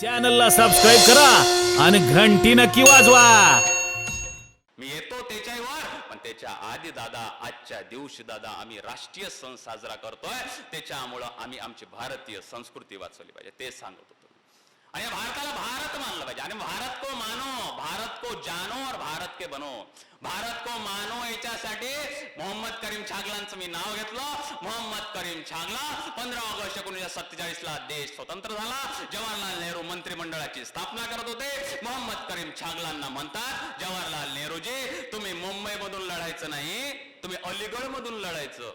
चॅनलला सबस्क्राईब करा आणि घंटी नक्की वाजवा. मी येतो त्याच्यावर पण त्याच्या आधी दादा आजच्या दिवशी दादा आम्ही राष्ट्रीय सण साजरा करतोय. त्याच्यामुळं आम्ही आमची भारतीय संस्कृती वाचवली पाहिजे ते सांगत होतो आणि भारताला भारत मानलं पाहिजे. आणि भारत को मानो भारत को जानो और भारत के बनो. भारत को मानो याच्यासाठी मोहम्मद करीम छागलांचं मी नाव घेतलं. मोहम्मद करीम छागला पंधरा ऑगस्ट एकोणीसशे सत्तेचाळीस ला देश स्वतंत्र झाला. जवाहरलाल नेहरू मंत्रिमंडळाची स्थापना करत होते. मोहम्मद करीम छागलांना म्हणतात जवाहरलाल नेहरूजी तुम्ही मुंबई मधून लढायचं नाही तुम्ही अलीगड मधून लढायचं.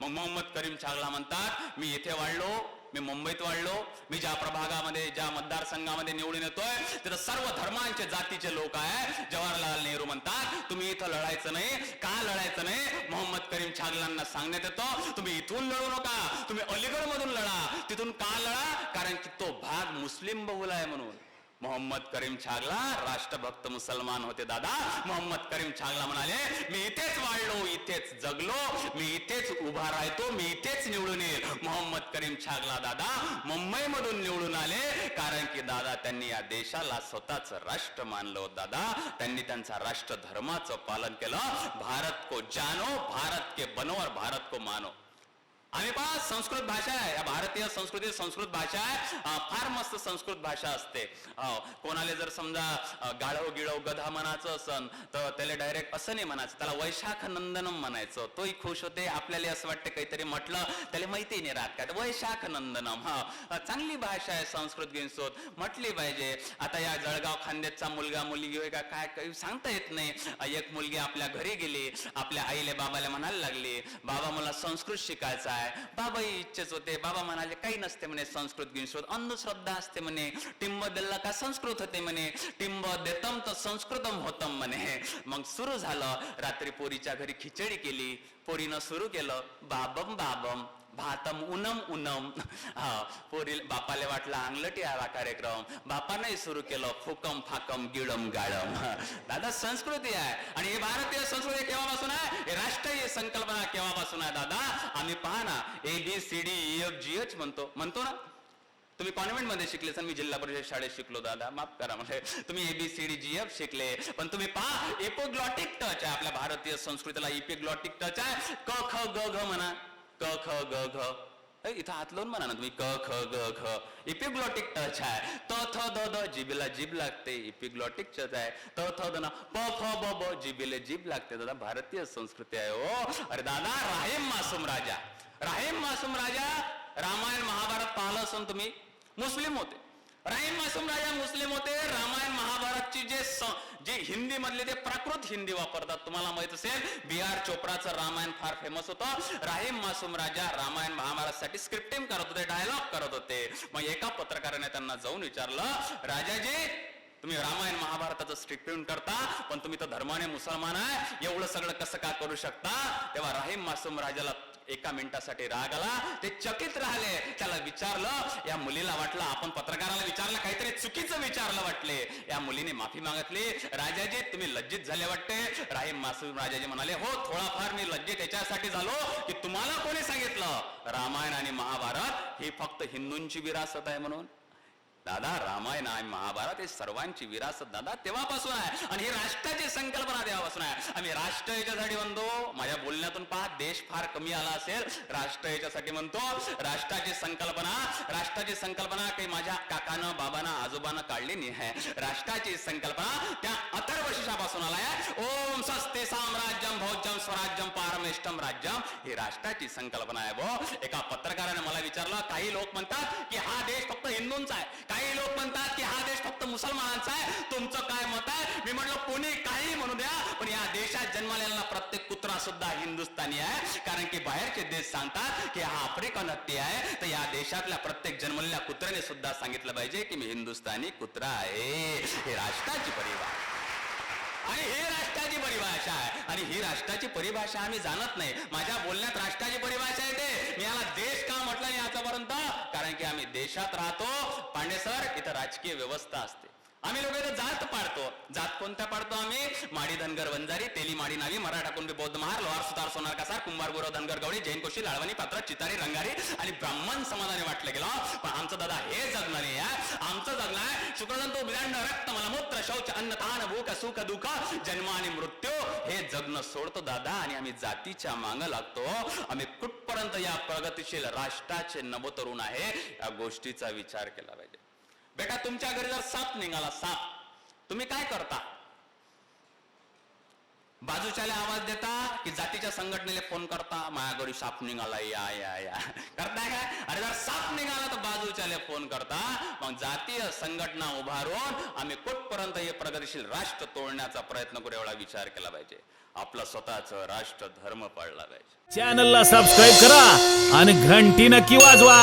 मग मोहम्मद करीम छागला म्हणतात मी इथे वाढलो मी मुंबईत वाढलो मी ज्या प्रभागामध्ये ज्या मतदारसंघामध्ये निवडून येतोय तिथं सर्व धर्मांचे जातीचे लोक आहे जवाहरलाल नेहरू म्हणतात तुम्ही इथं लढायचं नाही. का लढायचं नाही? मोहम्मद करीम छागलांना सांगण्यात येतो तुम्ही इथून लढू नका. तुम्ही अलीगड मधून लढा. तिथून का लढा? कारण की तो भाग मुस्लिम बहुल आहे म्हणून. मोहम्मद करीम छागला राष्ट्रभक्त मुसलमान होते दादा. मोहम्मद करीम छागला म्हणाले मी इथेच वाढलो इथेच जगलो मी इथेच उभा राहतो मी इथेच निवडून येईल. मोहम्मद करीम छागला दादा मुंबई मधून निवडून आले कारण की दादा त्यांनी या देशाला स्वतःच राष्ट्र मानलं दादा. त्यांनी त्यांचा राष्ट्र धर्माचं पालन केलं. भारत को जानो भारत के बनो और भारत को मानो. आम्ही पहा संस्कृत भाषा आहे. या भारतीय संस्कृती संस्कृत भाषा आहे. फार मस्त संस्कृत भाषा असते. कोणाला जर समजा गाळव गाढव गिळव गधा म्हणायचं असन तर त्याला डायरेक्ट असं नाही म्हणायचं. त्याला वैशाख नंदनम म्हणायचं. तोही खुश होते. आपल्याला असं वाटतं काहीतरी म्हटलं त्याला माहिती नाही राहत काय वैशाख नंदनम हा. चांगली भाषा आहे संस्कृत गिनसोत म्हटली पाहिजे. आता या जळगाव खांद्याचा मुलगा मुलगी होय का काय? काही सांगता येत नाही. एक मुलगी आपल्या घरी गेली. आपल्या आईले बाबाला म्हणायला लागली बाबा मला संस्कृत शिकायचं आहे. बाबा इच्छेच होते. बाबा म्हणाले काही नसते म्हणे संस्कृत गिनसोत अंधश्रद्धा असते म्हणे. टिंब दिला का संस्कृत होते म्हणे. टिंब देतम तर संस्कृतम होतम म्हणे. मग सुरू झालं. रात्री पोरीच्या घरी खिचडी केली. पोरीनं सुरू केलं. बाबम बाबम. भातम उनम उनम. हा पोरी बापाले वाटला अंगलटी आला कार्यक्रम. बापानंही सुरू केलं फुकम फाकम गिळम गाळम. दादा संस्कृती आहे. आणि हे भारतीय संस्कृती केव्हापासून आहे? हे राष्ट्रीय संकल्पना केव्हापासून आहे दादा? आम्ही पहा ना A B C D E F G H म्हणतो. म्हणतो ना? तुम्ही कॉन्व्हेंटमध्ये शिकले सर मी जिल्हा परिषद शाळेत शिकलो दादा. माफ करा म्हणजे तुम्ही एबीसीडी जी एफ शिकले. पण तुम्ही पहा एपोग्लॉटिक टच आहे आपल्या भारतीय संस्कृतीला. इपिग्लॉटिक टच आहे. क ख ग घ म्हणा. क ख ग घ. इथं हात लावून म्हणा ना तुम्ही. क ख ग घ. इपिग्लॉटिक टच आहे त थ द द जिबेला जीभ लागते. इपिग्लॉटिक टच आहे त थ द ना. प फ ब ब जिबेले जीभ लागते. दादा भारतीय संस्कृती आहे ओ अरे दादा राहीम मासूम राजा. राहीम मासूम राजा रामायण महाभारत पाहिलं असून तुम्ही. मुस्लिम होते. राहीम मासूम राजा मुस्लिम होते. रामायण महाभारतची जे जे हिंदी मधले ते प्राकृत हिंदी वापरतात तुम्हाला माहीत असेल बी आर चोप्राचं रामायण फार फेमस होतं. राहीम मासूम राजा रामायण महाभारतसाठी स्क्रिप्टिंग करत होते डायलॉग करत होते. मग एका पत्रकाराने त्यांना जाऊन विचारलं राजाजी तुम्ही रामायण महाभारताचं स्क्रिप्टिंग करता पण तुम्ही तर धर्माने मुसलमान आहे एवढं सगळं कसं का करू शकता? तेव्हा राहीम मासूम राजाला एका मिनिटासाठी राग आला ते चकित राहिले. त्याला विचारलं या मुलीला वाटलं आपण पत्रकाराला विचारलं काहीतरी चुकीचं विचारलं वाटले. या मुलीने माफी मागितली. राजाजी तुम्ही लज्जित झाले वाटते. राहीम मासूम राजाजी म्हणाले हो थोडाफार मी लज्जित याच्यासाठी झालो की तुम्हाला कोणी सांगितलं? रामायण आणि महाभारत ही फक्त हिंदूंची विरासत आहे म्हणून. दादा रामायण आणि महाभारत हे सर्वांची विरासत दादा तेव्हापासून आहे. आणि ही राष्ट्राची संकल्पना तेव्हापासून आहे. आम्ही राष्ट्र याच्यासाठी म्हणतो माझ्या बोलण्यातून पहा देश फार कमी आला असेल. राष्ट्र याच्यासाठी म्हणतो राष्ट्राची संकल्पना राष्ट्राची संकल्पना काही माझ्या काकानं बाबांना आजोबानं काढली नाही आहे. राष्ट्राची संकल्पना त्या अथर्वशिषापासून आलाय. ओम सस्ते साम्राज्यम भौजम स्वराज्यम पारमेष्टम राज्यम. ही राष्ट्राची संकल्पना आहे भो एका पत्रकाराने मला विचारलं काही लोक म्हणतात की हा देश फक्त हिंदूंचा आहे. काही लोक म्हणतात की हा देश फक्त मुसलमानांचा आहे. तुमचं हिंदुस्थानी आहे कारण की बाहेरचे देश सांगतात की हा आफ्रिकन हत्ती आहे. तर या देशातल्या प्रत्येक जन्मलेल्या कुत्र्याने सुद्धा सांगितलं पाहिजे की मी हिंदुस्थानी कुत्रा आहे. हे राष्ट्राची परिवार आणि ही राष्ट्राची परिभाषा आहे. आणि ही राष्ट्राची परिभाषा आम्ही जाणत नाही. माझ्या बोलण्यात राष्ट्राची परिभाषा येते. मी याला देश का म्हटलं नाही आतापर्यंत कारण की आम्ही देशात राहतो. पांडे सर इथं राजकीय व्यवस्था असते. आम्ही लोकांना जात पाडतो. जात कोणत्या पाडतो आम्ही? माडी धनगर वंजारी तेली माडी नावी मराठा कुंभी बौद्ध महार लोहार सुतार सोनार कसार कुंभार गुरव धनगर गवळी जैन कोशी लाळवणी पात्र चितारी रंगारी आणि ब्राह्मण समाजाने वाटलं गेलं. पण आमचं दादा हे जगणं नाही आहे. आमचं जगणं आहे. तो बिलांड रक्त मलमूत्र शौच अन्न तहान भूक सुख दुःख जन्म आणि मृत्यू हे जगणं सोडतो दादा आणि आम्ही जातीच्या मांग लागतो. आम्ही कुठपर्यंत या प्रगतीशील राष्ट्राचे नवतरुण आहे? या गोष्टीचा विचार केला पाहिजे. बेटा तुमच्या घरी जर साप निघाला साप तुम्ही काय करता? बाजूच्याला आवाज देता की जातीच्या संघटनेला फोन करता माया घरी साप निघाला या या या. करताय काय? अरे जर साप निघाला तर बाजूच्याला फोन करता मग जातीय संघटना उभारून आम्ही कुठपर्यंत हे प्रगतीशील राष्ट्र तोडण्याचा प्रयत्न करू एवढा विचार केला पाहिजे. आपला स्वतःच राष्ट्र धर्म पाळला पाहिजे. चॅनलला सबस्क्राईब करा आणि घंटी नक्की वाजवा.